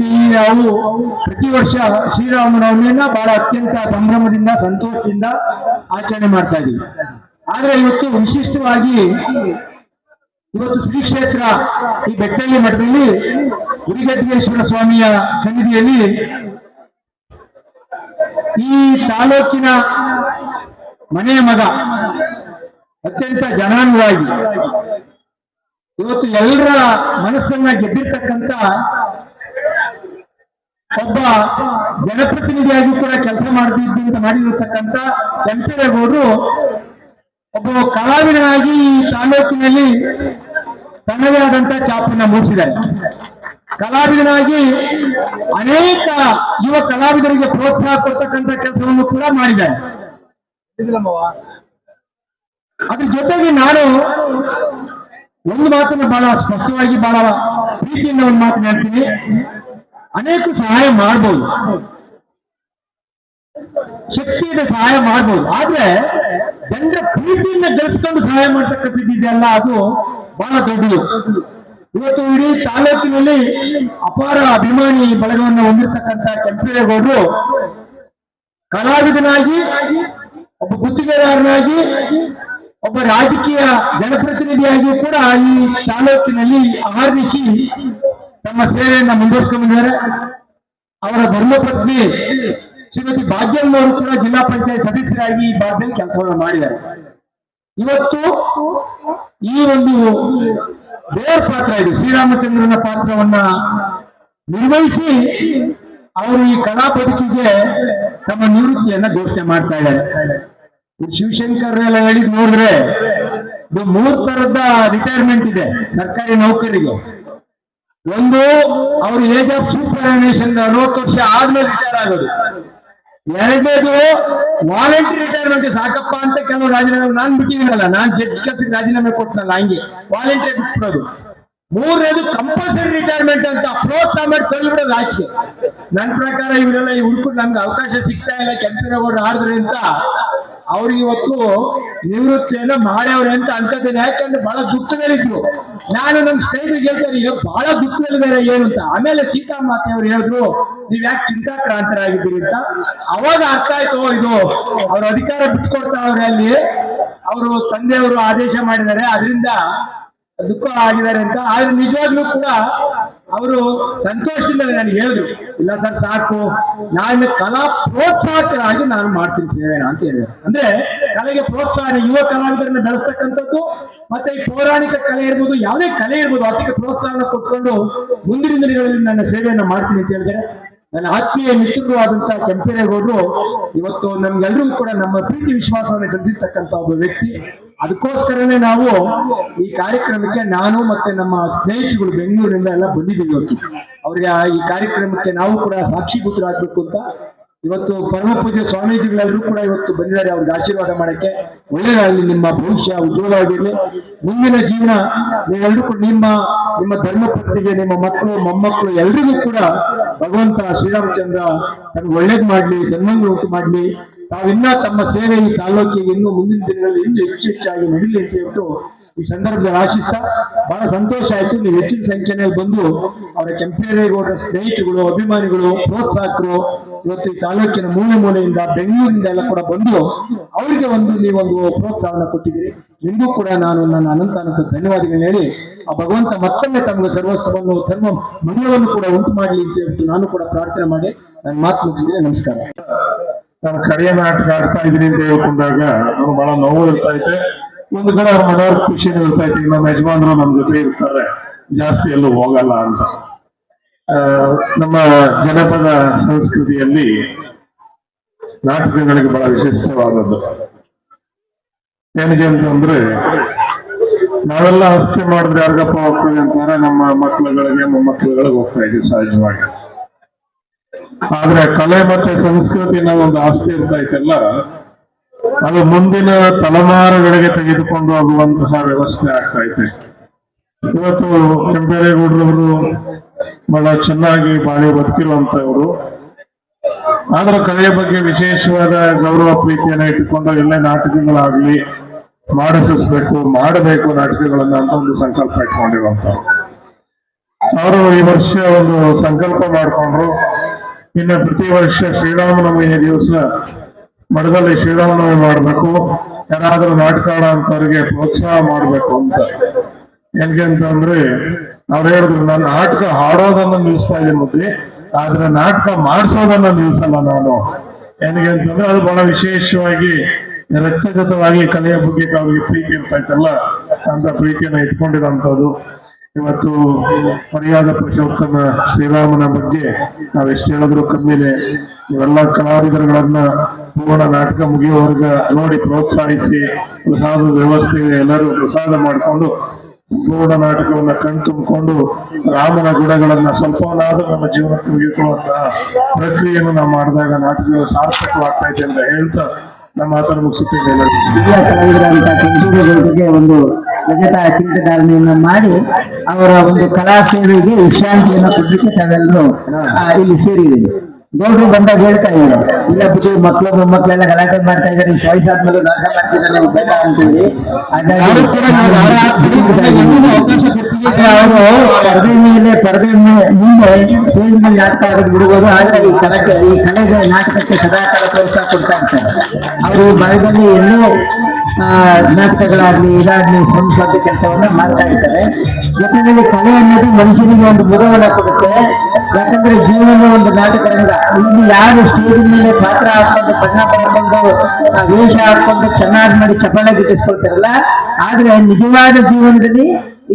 ಪ್ರತಿ ನಾವು ಪ್ರತಿ ವರ್ಷ ಶ್ರೀರಾಮನವಮಿಯನ್ನ ಬಹಳ ಅತ್ಯಂತ ಸಂಭ್ರಮದಿಂದ, ಸಂತೋಷದಿಂದ ಆಚರಣೆ ಮಾಡ್ತಾ ಇದೀವಿ. ಆದ್ರೆ ಇವತ್ತು ವಿಶಿಷ್ಟವಾಗಿ ಇವತ್ತು ಶ್ರೀ ಕ್ಷೇತ್ರ ಈ ಬೆಟ್ಟಳ್ಳಿ ಮಠದಲ್ಲಿ ಗುರಿಗಟ್ಟಿಗೇಶ್ವರ ಸ್ವಾಮಿಯ ಸನ್ನಿಧಿಯಲ್ಲಿ ಈ ತಾಲೂಕಿನ ಮನೆಯ ಮಗ ಅತ್ಯಂತ ಜನಾನುವಾಗಿ ಇವತ್ತು ಎಲ್ಲರ ಮನಸ್ಸನ್ನ ಗೆದ್ದಿರ್ತಕ್ಕಂಥ ಒಬ್ಬ ಜನಪ್ರತಿನಿಧಿಯಾಗಿ ಕೂಡ ಕೆಲಸ ಮಾಡ್ತಿದ್ದಂತ ಪಿ ರೇಗೌಡರು ಒಬ್ಬ ಕಲಾವಿದನಾಗಿ ಈ ತಾಲೂಕಿನಲ್ಲಿ ತನ್ನದೇ ಆದಂತ ಚಾಪನ್ನ ಮೂಡಿಸಿದ್ದಾರೆ. ಕಲಾವಿದನಾಗಿ ಅನೇಕ ಯುವ ಕಲಾವಿದರಿಗೆ ಪ್ರೋತ್ಸಾಹ ಕೊಡ್ತಕ್ಕಂಥ ಕೆಲಸವನ್ನು ಕೂಡ ಮಾಡಿದ್ದಾರೆ. ಅದ್ರ ಜೊತೆಗೆ ನಾನು ಒಂದು ಮಾತನ್ನು ಬಹಳ ಸ್ಪಷ್ಟವಾಗಿ ಬಹಳ ಪ್ರೀತಿಯಿಂದ ಒಂದು ಮಾತನಾಡ್ತೀನಿ ಅನೇಕ ಸಹಾಯ ಮಾಡ್ಬೋದು. ಶಕ್ತಿಯಿಂದ ಸಹಾಯ ಮಾಡ್ಬೋದು. ಆದ್ರೆ ಜನರ ಪ್ರೀತಿಯನ್ನ ಗಳಿಸ್ಕೊಂಡು ಸಹಾಯ ಮಾಡ್ತಕ್ಕಂಥದ್ದಿದೆಯಲ್ಲ ಅದು ಬಹಳ ದೊಡ್ಡದು. ಇವತ್ತು ಇಡೀ ತಾಲೂಕಿನಲ್ಲಿ ಅಪಾರ ಅಭಿಮಾನಿ ಬಳಗವನ್ನು ಹೊಂದಿರತಕ್ಕಂತ ಕೆಂಪೇಗೌಡರು ಕಲಾವಿದನಾಗಿ, ಒಬ್ಬ ಗುತ್ತಿಗೆದಾರನಾಗಿ, ಒಬ್ಬ ರಾಜಕೀಯ ಜನಪ್ರತಿನಿಧಿಯಾಗಿ ಕೂಡ ಈ ತಾಲೂಕಿನಲ್ಲಿ ಅಹರ್ನಿಶಿ ತಮ್ಮ ಸೇವೆಯನ್ನ ಮುಂದುವರಿಸಿಕೊಂಡಿದ್ದಾರೆ ಅವರ ಧರ್ಮಪತ್ನಿ ಶ್ರೀಮತಿ ಭಾಗ್ಯಮ್ಮ ಅವರು ಕೂಡ ಜಿಲ್ಲಾ ಪಂಚಾಯತ್ ಸದಸ್ಯರಾಗಿ ಈ ಭಾಗದಲ್ಲಿ ಕೆಲಸವನ್ನು ಮಾಡಿದ್ದಾರೆ. ಇವತ್ತು ಈ ಒಂದು ದೇವರ ಪಾತ್ರ ಇದು. ಶ್ರೀರಾಮಚಂದ್ರನ ಪಾತ್ರವನ್ನ ನಿರ್ವಹಿಸಿ ಅವರು ಈ ಕಲಾ ಬದುಕಿಗೆ ತಮ್ಮ ನಿವೃತ್ತಿಯನ್ನ ಘೋಷಣೆ ಮಾಡ್ತಾ ಇದ್ದಾರೆ. ಇದು ಶಿವಶಂಕರ್ ಎಲ್ಲ ಹೇಳಿದ್ ನೋಡಿದ್ರೆ ಇದು ಮೂರ್ ತರದ ರಿಟೈರ್ಮೆಂಟ್ ಇದೆ ಸರ್ಕಾರಿ ನೌಕರಿಗೆ ಒಂದು, ಅವ್ರ ಏಜ್ ಆಫ್ ಸೂಪರ್ನೇಷನ್ ಅರವತ್ತು ವರ್ಷ ಆದ್ಮೇಲೆ ರಿಟೈರ್ ಆಗೋದು ಎರಡನೇದು ವಾಲಂಟ್ರಿ ರಿಟೈರ್ಮೆಂಟ್ ಸಾಕಪ್ಪ ಅಂತ ಕೆಲವು ರಾಜೀನಾಮೆ ನಾನು ಬಿಟ್ಟಿದ್ದೀನಲ್ಲ, ನಾನು ಜಡ್ಜ್ ಕೆಲ್ಸಕ್ಕೆ ರಾಜೀನಾಮೆ ಕೊಟ್ಟನಲ್ಲ ಹಂಗೆ ವಾಲಂಟ್ರಿ ಬಿಟ್ಬಿಡೋದು. ಮೂರನೇದು ಕಂಪಲ್ಸರಿ ರಿಟೈರ್ಮೆಂಟ್ ಅಂತ ಪ್ರೋತ್ಸಾಹ ಮಾಡಿ ತಳ್ಳಿಬಿಡೋದು ಆಚೆ. ನನ್ನ ಪ್ರಕಾರ ಇವರೆಲ್ಲ ಈ ಹುಡುಕರು ನಮ್ಗೆ ಅವಕಾಶ ಸಿಗ್ತಾ ಇಲ್ಲ, ಕೆಂಪೇಗೌಡರು ಆಡಿದ್ರೆ ಅಂತ ಅವ್ರಿಗೆ ಇವತ್ತು ನಿವೃತ್ತಿಯನ್ನ ಮಾಡ್ಯವ್ರೆ ಅಂತ ಅನ್ಕೋತೇನೆ. ಯಾಕಂದ್ರೆ ಬಹಳ ದುಃಖದಲ್ಲಿದ್ರು. ನಾನು ನನ್ನ ಸ್ನೇಹಿತರಿಗೆ ಹೇಳ್ತಾರೆ ಈಗ ಬಹಳ ದುಃಖದಲ್ಲಿದ್ದಾರೆ, ಏನು ಅಂತ. ಆಮೇಲೆ ಸೀತಾಮಾತೆ ಅವ್ರು ಹೇಳಿದ್ರು, ನೀವ್ ಯಾಕೆ ಚಿಂತಾಕ್ರಾಂತರಾಗಿದ್ದೀರಿ ಅಂತ? ಅವಾಗ ಅರ್ಥ ಆಯ್ತು ಇದು ಅವ್ರ ಅಧಿಕಾರ ಬಿಟ್ಕೊಡ್ತಾವ್ರೆ ಅಲ್ಲಿ. ಅವರು ತಂದೆಯವರು ಆದೇಶ ಮಾಡಿದ್ದಾರೆ. ಅದರಿಂದ ದುಃಖ ಆಗಿದ್ದಾರೆ ಅಂತ. ಆದ್ರೆ ನಿಜವಾಗ್ಲೂ ಕೂಡ ಅವರು ಸಂತೋಷದಿಂದ ನನಗೆ ಹೇಳಿದ್ರು, ಇಲ್ಲ ಸರ್, ಸಾಕು. ನಾನು ಕಲಾ ಪ್ರೋತ್ಸಾಹಕರಾಗಿ ನಾನು ಮಾಡ್ತೀನಿ ಸೇವೆನ ಅಂತ ಹೇಳಿದ್ರು. ಅಂದ್ರೆ ಕಲೆಗೆ ಪ್ರೋತ್ಸಾಹ, ಯುವ ಕಲಾವಿದರನ್ನ ಬೆಳೆಸ್ತಕ್ಕಂಥದ್ದು, ಮತ್ತೆ ಈ ಪೌರಾಣಿಕ ಕಲೆ ಇರ್ಬೋದು, ಯಾವುದೇ ಕಲೆ ಇರ್ಬೋದು ಅದಕ್ಕೆ ಪ್ರೋತ್ಸಾಹನ ಕೊಟ್ಕೊಂಡು ಮುಂದಿನ ದಿನಗಳಲ್ಲಿ ನನ್ನ ಸೇವೆಯನ್ನ ಮಾಡ್ತೀನಿ ಅಂತ ಹೇಳಿದ್ರೆ, ನನ್ನ ಆತ್ಮೀಯ ಮಿತ್ರರು ಆದಂತಹ ಕೆಂಪೇರೇಗೌಡರು ಇವತ್ತು ನಮ್ಗೆಲ್ರಿಗೂ ಕೂಡ ನಮ್ಮ ಪ್ರೀತಿ, ವಿಶ್ವಾಸವನ್ನು ಗಳಿಸಿರ್ತಕ್ಕಂಥ ಒಬ್ಬ ವ್ಯಕ್ತಿ. ಅದಕ್ಕೋಸ್ಕರನೇ ನಾವು ಈ ಕಾರ್ಯಕ್ರಮಕ್ಕೆ ನಾನು ಮತ್ತೆ ನಮ್ಮ ಸ್ನೇಹಿತರುಗಳು ಬೆಂಗಳೂರಿಂದ ಎಲ್ಲ ಬಂದಿದ್ದೀವಿ ಇವತ್ತು. ಅವ್ರಿಗೆ ಈ ಕಾರ್ಯಕ್ರಮಕ್ಕೆ ನಾವು ಕೂಡ ಸಾಕ್ಷಿಭೂತರಾಗಬೇಕು ಅಂತ ಇವತ್ತು ಪರಮ ಪೂಜೆ ಸ್ವಾಮೀಜಿಗಳೆಲ್ಲರೂ ಕೂಡ ಇವತ್ತು ಬಂದಿದ್ದಾರೆ. ಅವ್ರಿಗೆ ಆಶೀರ್ವಾದ ಮಾಡಕ್ಕೆ ಒಳ್ಳೆಯದಾಗಲಿ ನಿಮ್ಮ ಭವಿಷ್ಯ ಉಜ್ವಲವಾಗಿರ್ಲಿ ಮುಂದಿನ ಜೀವನ ನೀವೆಲ್ಲರೂ ಕೂಡ ನಿಮ್ಮ ನಿಮ್ಮ ಧರ್ಮಪತ್ನಿಗೆ ನಿಮ್ಮ ಮಕ್ಕಳು, ಮೊಮ್ಮಕ್ಕಳು ಎಲ್ರಿಗೂ ಕೂಡ ಭಗವಂತ ಶ್ರೀರಾಮಚಂದ್ರ ತನಗೆ ಒಳ್ಳೇದು ಮಾಡ್ಲಿ ಸನ್ಮಾನ ಉಂಟು ಮಾಡ್ಲಿ. ತಾವಿನ್ನ ತಮ್ಮ ಸೇವೆ ಈ ತಾಲೂಕಿಗೆ ಇನ್ನು ಮುಂದಿನ ದಿನಗಳಲ್ಲಿ ಇನ್ನೂ ಹೆಚ್ಚು ಹೆಚ್ಚಾಗಿ ನಡೀಲಿ ಅಂತ ಹೇಳ್ಬಿಟ್ಟು ಈ ಸಂದರ್ಭದಲ್ಲಿ ಆಶಿಸ್ತಾ, ಬಹಳ ಸಂತೋಷ ಆಯ್ತು. ನೀವು ಹೆಚ್ಚಿನ ಸಂಖ್ಯೆಯಲ್ಲಿ ಬಂದು ಅವರ ಕೆಂಪೇರೇಗೌಡರ ಸ್ನೇಹಿತರುಗಳು, ಅಭಿಮಾನಿಗಳು, ಪ್ರೋತ್ಸಾಹಕರು, ಇವತ್ತು ಈ ತಾಲೂಕಿನ ಮೂಲೆ ಮೂಲೆಯಿಂದ ಬೆಂಗಳೂರಿನಿಂದ ಎಲ್ಲ ಕೂಡ ಬಂದು ಅವರಿಗೆ ಒಂದು ನೀವೊಂದು ಪ್ರೋತ್ಸಾಹನ ಕೊಟ್ಟಿದ್ದೀರಿ. ನಿಮಗೂ ಕೂಡ ನಾನು ನನ್ನ ಅನಂತ ಅನಂತ ಧನ್ಯವಾದಗಳನ್ನ ಹೇಳಿ, ಆ ಭಗವಂತ ಮತ್ತೊಮ್ಮೆ ತಮ್ಮ ಸರ್ವಸ್ವವನ್ನು ಧರ್ಮ ಮಂಗಳವನ್ನು ಕೂಡ ಉಂಟು ಮಾಡಲಿ ಅಂತ ಹೇಳ್ಬಿಟ್ಟು ನಾನು ಕೂಡ ಪ್ರಾರ್ಥನೆ ಮಾಡಿ, ನನ್ನ ಮಾತು ಮುಗಿಸಿದ್ರೆ ನಮಸ್ಕಾರ. ನಾನು ಕಡೆಯ ನಾಟಕ ಆಡ್ತಾ ಇದ್ದೀನಿ ಅಂತ ಹೇಳ್ಕೊಂಡಾಗ ಅವ್ರು ಬಹಳ ನೋವು ಇರ್ತಾ ಐತೆ ಒಂದು ಕಡೆ ಅವ್ರ ಮನೆಯವ್ರ ಖುಷಿನೂ ಇರ್ತಾ ಐತೆ ನಮ್ಮ ಯಜಮಾನ್ರು ನಮ್ ಜೊತೆ ಇರ್ತಾರೆ. ಜಾಸ್ತಿ ಎಲ್ಲೂ ಹೋಗಲ್ಲ ಅಂತ. ನಮ್ಮ ಜನಪದ ಸಂಸ್ಕೃತಿಯಲ್ಲಿ ನಾಟಕಗಳಿಗೆ ಬಹಳ ವಿಶಿಷ್ಟವಾದದ್ದು. ಏನಿಗೆ ಅಂತಂದ್ರೆ ನಾವೆಲ್ಲ ಹಸ್ತಿ ಮಾಡಿದ್ರೆ ಯಾರಿಗಪ್ಪ ಹೋಗ್ತೀವಿ ಅಂತಾರೆ. ನಮ್ಮ ಮಕ್ಳುಗಳಿಗೆ, ಮೊಮ್ಮಕ್ಕಳುಗಳಿಗೆ ಹೋಗ್ತಾ ಇದೀವಿ ಸಹಜವಾಗಿ. ಆದ್ರೆ ಕಲೆ ಮತ್ತೆ ಸಂಸ್ಕೃತಿನ ಒಂದು ಆಸ್ತಿ ಇರ್ತಾ ಐತೆಲ್ಲ? ಅದು ಮುಂದಿನ ತಲೆಮಾರುಗಳಿಗೆ ತೆಗೆದುಕೊಂಡು ಹೋಗುವಂತಹ ವ್ಯವಸ್ಥೆ ಆಗ್ತಾ ಐತೆ. ಇವತ್ತು ಕೆಂಪೇರೇಗೌಡರವರು ಬಹಳ ಚೆನ್ನಾಗಿ ಬಾಳಿ ಬದುಕಿರುವಂತವರು ಆದ್ರೆ ಕಲೆಯ ಬಗ್ಗೆ ವಿಶೇಷವಾದ ಗೌರವ ಪ್ರೀತಿಯನ್ನ ಇಟ್ಟುಕೊಂಡು ಎಲ್ಲೇ ನಾಟಕಗಳಾಗ್ಲಿ ಮಾಡಿಸಿಸ್ಬೇಕು ಮಾಡಬೇಕು ನಾಟಕಗಳನ್ನ ಅಂತ ಒಂದು ಸಂಕಲ್ಪ ಇಟ್ಕೊಂಡಿರುವಂತವ್ರು ಅವರು ಈ ವರ್ಷ ಒಂದು ಸಂಕಲ್ಪ ಮಾಡಿಕೊಂಡ್ರು. ಇನ್ನು ಪ್ರತಿ ವರ್ಷ ಶ್ರೀರಾಮನವಮಿ ದಿವಸ ಮಠದಲ್ಲಿ ಶ್ರೀರಾಮನವಮಿ ಮಾಡಬೇಕು. ಯಾರಾದರೂ ನಾಟಕ ಆಡೋ ಅಂತವ್ರಿಗೆ ಪ್ರೋತ್ಸಾಹ ಮಾಡಬೇಕು ಅಂತ. ಹೆಂಗೆ ಅಂತಂದ್ರೆ ಅವ್ರು ಹೇಳಿದ್ರು, ನಾನು ನಾಟಕ ಹಾಡೋದನ್ನ ನಿಲ್ಲಿಸ್ತಾ ಇದ್ದೀನಿ ಮುದ್ದೆ ಆದ್ರೆ ನಾಟಕ ಮಾಡಿಸೋದನ್ನ ನಿಲ್ಲಿಸಲ್ಲ ನಾನು. ಹೆಂಗೆ ಅಂತಂದ್ರೆ ಅದು ಬಹಳ ವಿಶೇಷವಾಗಿ ರಕ್ತಗತವಾಗಿ ಕಲೆಯ ಬಗ್ಗೆ ಅವ್ರಿಗೆ ಪ್ರೀತಿ ಇರ್ತೈತಲ್ಲ ಅಂತ ಪ್ರೀತಿಯನ್ನ ಇಟ್ಕೊಂಡಿರೋಂಥದ್ದು. ಇವತ್ತು ಮರ್ಯಾದ ಪುರುಷೋತ್ತಮ ಶ್ರೀರಾಮನ ಬಗ್ಗೆ ನಾವೆಷ್ಟು ಹೇಳಿದ್ರು ಕಮ್ಮಿನೇ ಇವೆಲ್ಲ ಕಲಾವಿದರುಗಳನ್ನ ಪೂರ್ಣ ನಾಟಕ ಮುಗಿಯುವವರೆಗ ನೋಡಿ ಪ್ರೋತ್ಸಾಹಿಸಿ, ಪ್ರಸಾದ ವ್ಯವಸ್ಥೆ ಎಲ್ಲರೂ ಪ್ರಸಾದ ಮಾಡಿಕೊಂಡು ಪೂರ್ಣ ನಾಟಕವನ್ನ ಕಣ್ತುಂಬಿಕೊಂಡು ರಾಮನ ಗುಣಗಳನ್ನ ಸ್ವಲ್ಪನಾದ್ರೂ ನಮ್ಮ ಜೀವನಕ್ಕೆ ತೆಗೆದುಕೊಳ್ಳುವಂತಹ ಪ್ರಕ್ರಿಯೆಯನ್ನು ನಾವು ಮಾಡಿದಾಗ ನಾಟಕಗಳು ಸಾರ್ಥಕವಾಗ್ತಾ ಇದೆ ಅಂತ ಹೇಳ್ತಾ ನಮ್ಮ ಮಾತನ್ನು ಮುಗಿಸುತ್ತೇನೆ. ಹಿರಿಯ ಒಂದು ರಜತ ಚಿಂತಧಾರಣೆಯನ್ನು ಮಾಡಿ ಅವರ ಒಂದು ಕಲಾ ಸೇವೆಗೆ ವಿಶ್ರಾಂತಿಯನ್ನು ಕೊಡಲಿಕ್ಕೆ ತಾವೆಲ್ಲರೂ ಇಲ್ಲಿ ಸೇರಿದ್ದೀವಿ ಗೌಡ್ರು ಬಂದಾಗ ಹೇಳ್ತಾ ಇದ್ದಾರೆ ಇಲ್ಲ ಬಿಟ್ಟು ಮಕ್ಕಳು ಮೊಮ್ಮಕ್ಕಳೆಲ್ಲ ಗಲಾಟೆ ಮಾಡ್ತಾ ಇದ್ದಾರೆ ಚಾಯ್ಸ್ ವಯಸ್ಸಾದ್ಮೇಲೆ ನಾಟಕ ಮಾಡ್ತಿದ್ದಾರೆ ನೀವು ಬೇಡ ಪರದೆ ಮೇಲೆ ಪರದೆ ಮುಂದೆ ಸ್ಟೇಜ್ ಮೇಲೆ ನಾಟಕ ಆಗೋದು ಬಿಡ್ಬೋದು ಆದ್ರೆ ಈ ಕಲೆಗೆ ಈ ಕಲೆಗೆ ನಾಟಕಕ್ಕೆ ಸದಾಕಾಲ ಪ್ರೋತ್ಸಾಹ ಕೊಡ್ತಾ ಇರ್ತಾರೆ. ಅವರು ಮರದಲ್ಲಿ ಎಲ್ಲೋ ನಾಟಕಗಳಾಗ್ಲಿ ಇದಾಗ್ಲಿ ಶ್ರಮಿಸುವಂತ ಕೆಲಸವನ್ನ ಮಾಡ್ತಾ ಇರ್ತಾರೆ. ಯಾಕಂದ್ರೆ ಕಲೆ ಅನ್ನೋದು ಮನುಷ್ಯನಿಗೆ ಒಂದು ಮುಖವನ್ನ ಕೊಡುತ್ತೆ. ಯಾಕಂದ್ರೆ ಜೀವನ ಒಂದು ನಾಟಕ ರಂಗ ಇಲ್ಲಿ ಯಾರು ಸ್ಟೇಜ್ ಮೇಲೆ ಪಾತ್ರ ಹಾಕೊಂಡು ಬಣ್ಣ ಬಳ್ಕೊಂಡು ಆ, ವೇಷ ಹಾಕೊಂಡು ಚೆನ್ನಾಗಿ ಮಾಡಿ ಚಪ್ಪಾಳೆ ಗಿಟ್ಟಿಸ್ಕೊಳ್ತಾರಲ್ಲ ಆದ್ರೆ ನಿಜವಾದ ಜೀವನದಲ್ಲಿ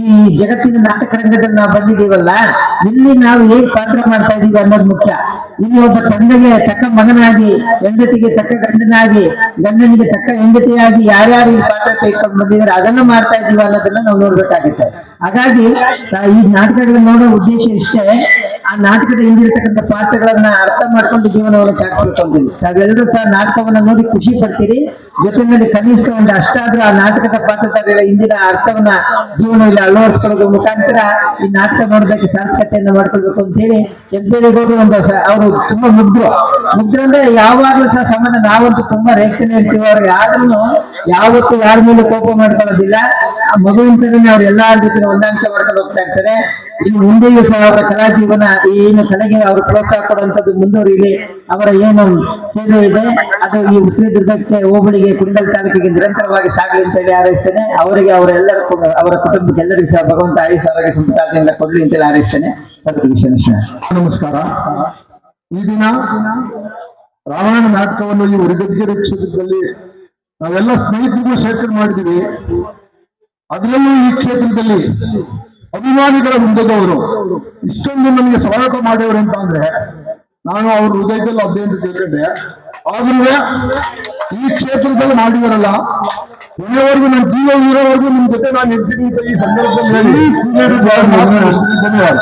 ಈ ಜಗತ್ತಿನ ನಾಟಕ ರಂಗದಲ್ಲಿ ನಾವು ಬಂದಿದ್ದೀವಲ್ಲ, ಇಲ್ಲಿ ನಾವು ಏನ್ ಪಾತ್ರ ಮಾಡ್ತಾ ಇದೀವಿ ಅನ್ನೋದು ಮುಖ್ಯ. ಇಲ್ಲಿ ಒಬ್ಬ ತಂದೆಗೆ ತಕ್ಕ ಮಗನಾಗಿ, ಹೆಂಡತಿಗೆ ತಕ್ಕ ಗಂಡನಾಗಿ, ಗಂಡನಿಗೆ ತಕ್ಕ ಹೆಂಡತಿಯಾಗಿ ಯಾರ್ಯಾರು ಈ ಪಾತ್ರ ತೆಗೆದುಕೊಂಡು ಬಂದಿದ್ದಾರೆ, ಅದನ್ನು ಮಾಡ್ತಾ ಇದೀವಿ ಅನ್ನೋದನ್ನ ನಾವು ನೋಡ್ಬೇಕಾಗುತ್ತೆ. ಹಾಗಾಗಿ ಈ ನಾಟಕಗಳನ್ನ ನೋಡೋ ಉದ್ದೇಶ ಇಷ್ಟೇ. ಆ ನಾಟಕದ ಹಿಂದಿರ್ತಕ್ಕಂಥ ಪಾತ್ರಗಳನ್ನ ಅರ್ಥ ಮಾಡ್ಕೊಂಡು ಜೀವನವನ್ನು ಸಾಗಿಸ್ಬೇಕು ಅಂತೀನಿ ತಾವೆಲ್ಲರೂ ಸಹ ನಾಟಕವನ್ನ ನೋಡಿ ಖುಷಿ ಪಡ್ತೀರಿ. ಜೊತೆಯಲ್ಲಿ ಕನಿಷ್ಠ ಒಂದು ಅಷ್ಟಾದ್ರೂ ಆ ನಾಟಕದ ಪಾತ್ರಧಾರಿಗಳ ಹಿಂದಿನ ಅರ್ಥವನ್ನ ಜೀವನದಲ್ಲಿ ಅಳವಡಿಸ್ಕೊಳ್ಳೋದ್ರ ಮುಖಾಂತರ ಈ ನಾಟಕ ನೋಡೋದಕ್ಕೆ ಸಾಂಸ್ಕೃತಿಯನ್ನು ಮಾಡ್ಕೊಳ್ಬೇಕು ಅಂತ ಹೇಳಿ ಕೆಂಪೇಗೌಡರು ಒಂದು ಅವರು ತುಂಬಾ ಮುಗ್ಧರು ಮುಗ್ಧರು ಅಂದ್ರೆ ಯಾವಾಗ್ಲೂ ಸಹ ಸಂಬಂಧ ನಾವಂತೂ ತುಂಬಾ ರೇಖನೆ ಇರ್ತೀವಿ ಅವ್ರಿಗೆ ಆದ್ರೂ ಯಾವತ್ತೂ ಯಾರ ಮೇಲೆ ಕೋಪ ಮಾಡ್ಕೊಳ್ಳೋದಿಲ್ಲ. ಆ ಮಗುವಿನ ತರನೇ ಅವ್ರು ಎಲ್ಲಾ ಜೊತೆ ಹೊಂದಾಣಿಕೆ ಮಾಡ್ಕೊಂಡು ಹೋಗ್ತಾ ಇರ್ತಾರೆ. ಇನ್ನು ಮುಂದೆಯೂ ಸಹ ಅವರ ಕಲಾ ಜೀವನ ಏನು ಕಲೆಗೆ ಅವರು ಪ್ರೋತ್ಸಾಹ ಕೊಡುವಂತದ್ದು ಮುಂದುವರಿಲಿ ಅವರ ಏನು ಸೇವೆ ಇದೆ, ಅದು ಈ ಉತ್ತರ ದುರ್ಗಕ್ಕೆ ಹೋಬಳಿಗೆ ಕುಂಡಲ್ ತಾಲೂಕಿಗೆ ನಿರಂತರವಾಗಿ ಸಾಗಲಿ ಅಂತ ಹೇಳಿ ಹಾರೈಸ್ತೇನೆ. ಅವರಿಗೆ ಅವರೆಲ್ಲರ ಅವರ ಕುಟುಂಬಕ್ಕೆ ಎಲ್ಲರಿಗೂ ಸಹ ಭಗವಂತ ಆಯುಷ್ ಅವರಿಗೆ ಸಂಪತ್ತಾದಿಂದ ಕೊಡಲಿ ಅಂತ ಹೇಳಿ ಹಾರೈಸ್ತೇನೆ. ನಮಸ್ಕಾರ. ಈ ದಿನ ರಾಮಾಯಣ ನಾಟಕವನ್ನು ಈ ಉರಿಗದ್ಗೆರೆ ಕ್ಷೇತ್ರದಲ್ಲಿ ನಾವೆಲ್ಲ ಸ್ನೇಹಿತರಿಗೂ ಶೇಖರಣೆ ಮಾಡಿದೀವಿ ಅದರಲ್ಲೂ ಈ ಕ್ಷೇತ್ರದಲ್ಲಿ ಅಭಿಮಾನಿಗಳ ಮುಂದದವರು ಇಷ್ಟೊಂದು ನಮಗೆ ಸ್ವಾಗತ ಮಾಡಿದವರು ಅಂತ ಅಂದ್ರೆ ನಾನು ಅವ್ರ ಹೃದಯದಲ್ಲಿ ಅದೇ ಅಂತ ತಿಳ್ಕೊಂಡೆ ಆದ್ರೂ ಈ ಕ್ಷೇತ್ರದಲ್ಲಿ ಮಾಡಿದಾರಲ್ಲ ಇಲ್ಲಿಯವರೆಗೂ ನನ್ನ ಜೀವ ಇರೋವರೆಗೂ ನಿಮ್ ಜೊತೆ ನಾನು ಇರ್ತೀನಿ ಅಂತ ಈ ಸಂದರ್ಭದಲ್ಲಿ ಧನ್ಯವಾದ